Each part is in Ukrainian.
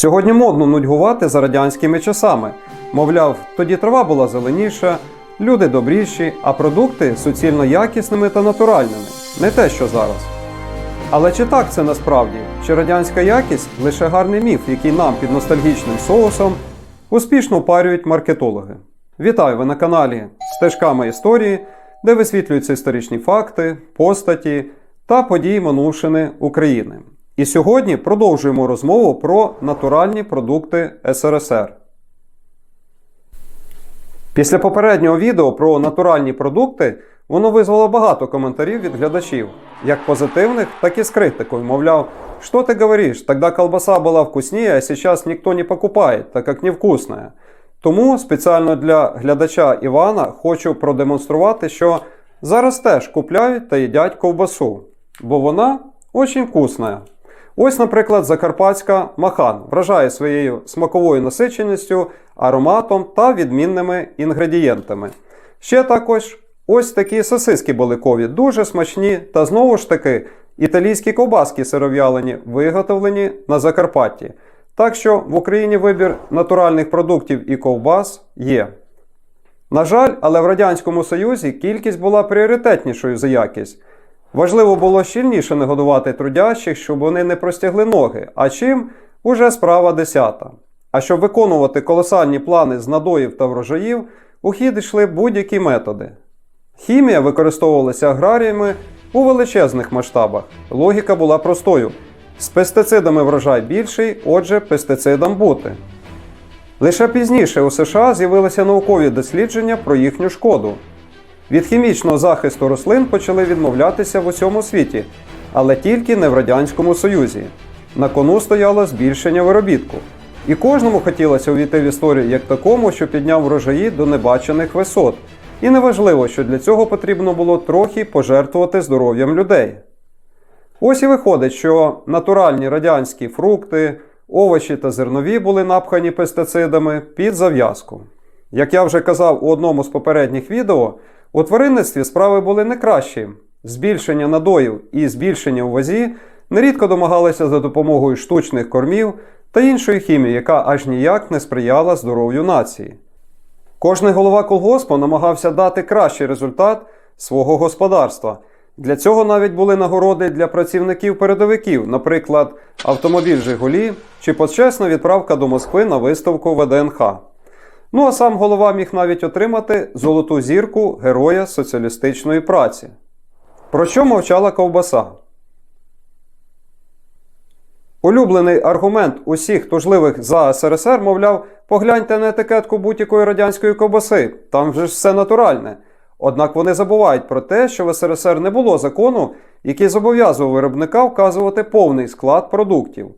Сьогодні модно нудьгувати за радянськими часами. Мовляв, тоді трава була зеленіша, люди добріші, а продукти суцільно якісними та натуральними. Не те, що зараз. Але чи так це насправді? Чи радянська якість лише гарний міф, який нам під ностальгічним соусом успішно впарюють маркетологи? Вітаю ви на каналі Стежками історії, де висвітлюються історичні факти, постаті та події минувшини України. І сьогодні продовжуємо розмову про натуральні продукти СРСР. Після попереднього відео про натуральні продукти воно визвало багато коментарів від глядачів, як позитивних, так і з критикою. Мовляв, що ти говориш, тогда колбаса була вкуснее, а сейчас ніхто не покупає, так як невкусная. Тому спеціально для глядача Івана хочу продемонструвати, що зараз теж купляють та їдять ковбасу, бо вона очень вкусна. Ось, наприклад, закарпатська махан вражає своєю смаковою насиченістю, ароматом та відмінними інгредієнтами. Ще також ось такі сосиски баликові, дуже смачні та знову ж таки італійські ковбаски сиров'ялені, виготовлені на Закарпатті. Так що в Україні вибір натуральних продуктів і ковбас є. На жаль, але в Радянському Союзі кількість була пріоритетнішою за якість. Важливо було щільніше не годувати трудящих, щоб вони не простягли ноги, а чим уже справа десята. А щоб виконувати колосальні плани з надоїв та врожаїв, у хід йшли будь-які методи. Хімія використовувалася аграріями у величезних масштабах. Логіка була простою: з пестицидами врожай більший, отже, пестицидам бути. Лише пізніше у США з'явилися наукові дослідження про їхню шкоду. Від хімічного захисту рослин почали відмовлятися в усьому світі, але тільки не в Радянському Союзі. На кону стояло збільшення виробітку. І кожному хотілося увійти в історію як такому, що підняв врожаї до небачених висот. І неважливо, що для цього потрібно було трохи пожертвувати здоров'ям людей. Ось і виходить, що натуральні радянські фрукти, овочі та зернові були напхані пестицидами під зав'язку. Як я вже казав у одному з попередніх відео, у тваринництві справи були не кращі. Збільшення надоїв і збільшення у вазі нерідко домагалися за допомогою штучних кормів та іншої хімії, яка аж ніяк не сприяла здоров'ю нації. Кожний голова колгоспу намагався дати кращий результат свого господарства. Для цього навіть були нагороди для працівників-передовиків, наприклад, автомобіль Жигулі чи почесна відправка до Москви на виставку ВДНХ. Ну а сам голова міг навіть отримати золоту зірку Героя соціалістичної праці. Про що мовчала ковбаса? Улюблений аргумент усіх тужливих за СРСР, мовляв, погляньте на етикетку будь-якої радянської ковбаси, там же ж все натуральне. Однак вони забувають про те, що в СРСР не було закону, який зобов'язував виробника вказувати повний склад продуктів.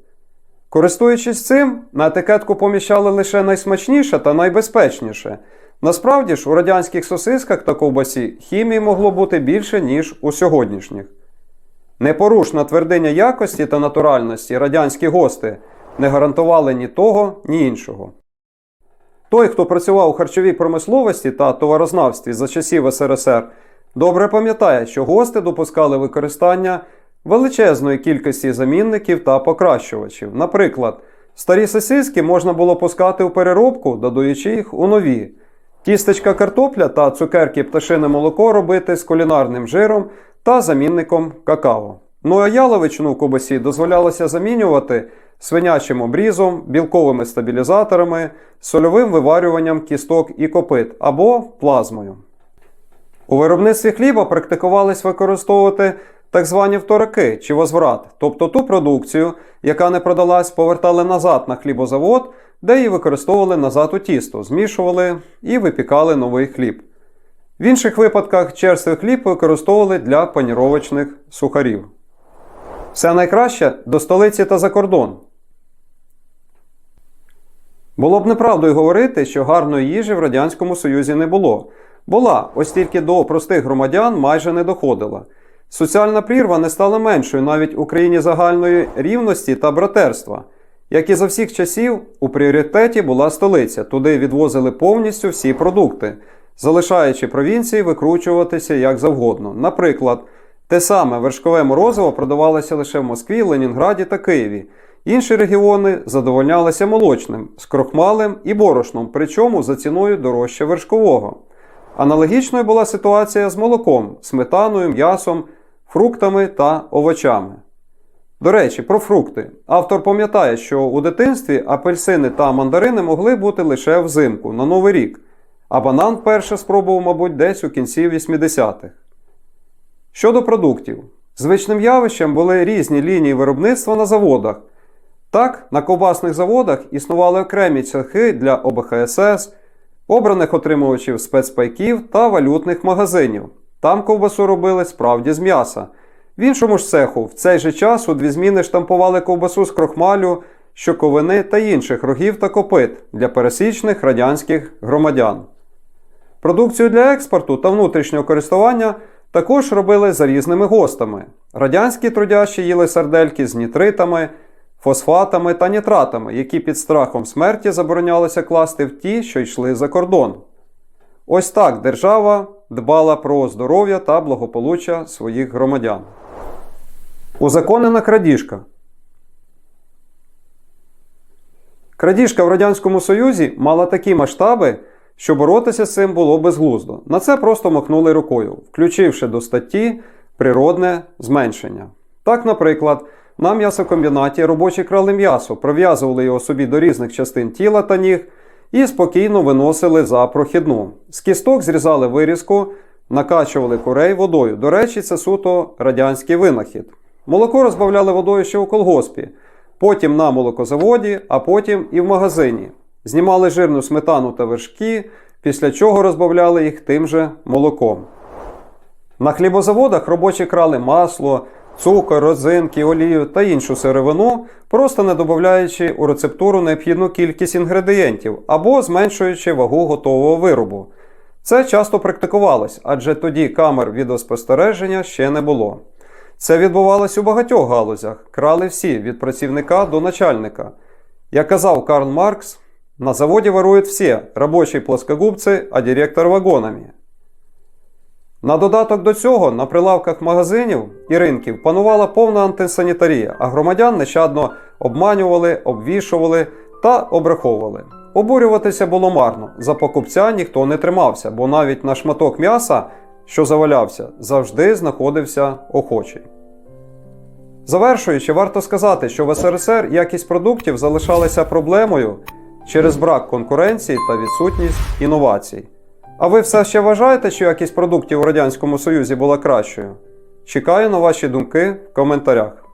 Користуючись цим, на етикетку поміщали лише найсмачніше та найбезпечніше. Насправді ж, у радянських сосисках та ковбасі хімії могло бути більше, ніж у сьогоднішніх. Непорушна твердиня якості та натуральності радянські гости не гарантували ні того, ні іншого. Той, хто працював у харчовій промисловості та товарознавстві за часів СРСР, добре пам'ятає, що гости допускали використання величезної кількості замінників та покращувачів. Наприклад, старі сосиски можна було пускати у переробку, додаючи їх у нові. Тістечка картопля та цукерки пташине молоко робити з кулінарним жиром та замінником какао. Ну а яловичину в кубасі дозволялося замінювати свинячим обрізом, білковими стабілізаторами, сольовим виварюванням кісток і копит або плазмою. У виробництві хліба практикувались використовувати так звані втораки чи возврат, тобто ту продукцію, яка не продалась, повертали назад на хлібозавод, де її використовували назад у тісто, змішували і випікали новий хліб. В інших випадках черствий хліб використовували для паніровочних сухарів. Все найкраще до столиці та за кордон. Було б неправдою говорити, що гарної їжі в Радянському Союзі не було. Була, ось тільки до простих громадян майже не доходила. Соціальна прірва не стала меншою навіть у країні загальної рівності та братерства. Як і за всіх часів, у пріоритеті була столиця, туди відвозили повністю всі продукти, залишаючи провінції викручуватися як завгодно. Наприклад, те саме вершкове морозиво продавалося лише в Москві, Ленінграді та Києві. інші регіони задовольнялися молочним, з крохмалем і борошном, причому за ціною дорожче вершкового. Аналогічною була ситуація з молоком, сметаною, м'ясом, фруктами та овочами. До речі, про фрукти. Автор пам'ятає, що у дитинстві апельсини та мандарини могли бути лише взимку на Новий рік, а банан вперше спробував, мабуть, десь у кінці 80-х. Щодо продуктів, звичним явищем були різні лінії виробництва на заводах. Так, на ковбасних заводах існували окремі цехи для ОБХСС, обраних отримувачів спецпайків та валютних магазинів. Там ковбасу робили справді з м'яса. В іншому ж цеху в цей же час у дві зміни штампували ковбасу з крохмалю, щоковини та інших рогів та копит для пересічних радянських громадян. Продукцію для експорту та внутрішнього користування також робили за різними гостами. Радянські трудящі їли сардельки з нітритами, фосфатами та нітратами, які під страхом смерті заборонялося класти в ті, що йшли за кордон. Ось так держава дбала про здоров'я та благополуччя своїх громадян. Узаконена крадіжка. Крадіжка в Радянському Союзі мала такі масштаби, що боротися з цим було безглуздо. На це просто махнули рукою, включивши до статті природне зменшення. Так, наприклад, на м'ясокомбінаті робочі крали м'ясо, прив'язували його собі до різних частин тіла та ніг і спокійно виносили за прохідну. З кісток зрізали вирізку, накачували курей водою. До речі, це суто радянський винахід. Молоко розбавляли водою ще у колгоспі, потім на молокозаводі, а потім і в магазині. Знімали жирну сметану та вершки, після чого розбавляли їх тим же молоком. На хлібозаводах робочі крали масло, цукор, розинки, олію та іншу сировину, просто не додаючи у рецептуру необхідну кількість інгредієнтів або зменшуючи вагу готового виробу. Це часто практикувалось, адже тоді камер відеоспостереження ще не було. Це відбувалось у багатьох галузях, крали всі від працівника до начальника. Як казав Карл Маркс, на заводі ворують всі робочі плоскогубці, а директор вагонами. На додаток до цього на прилавках магазинів і ринків панувала повна антисанітарія, а громадян нещадно обманювали, обвішували та обраховували. Обурюватися було марно, за покупця ніхто не тримався, бо навіть на шматок м'яса, що завалявся, завжди знаходився охочий. Завершуючи, варто сказати, що в СРСР якість продуктів залишалася проблемою через брак конкуренції та відсутність інновацій. А ви все ще вважаєте, що якість продуктів у Радянському Союзі була кращою? Чекаю на ваші думки в коментарях.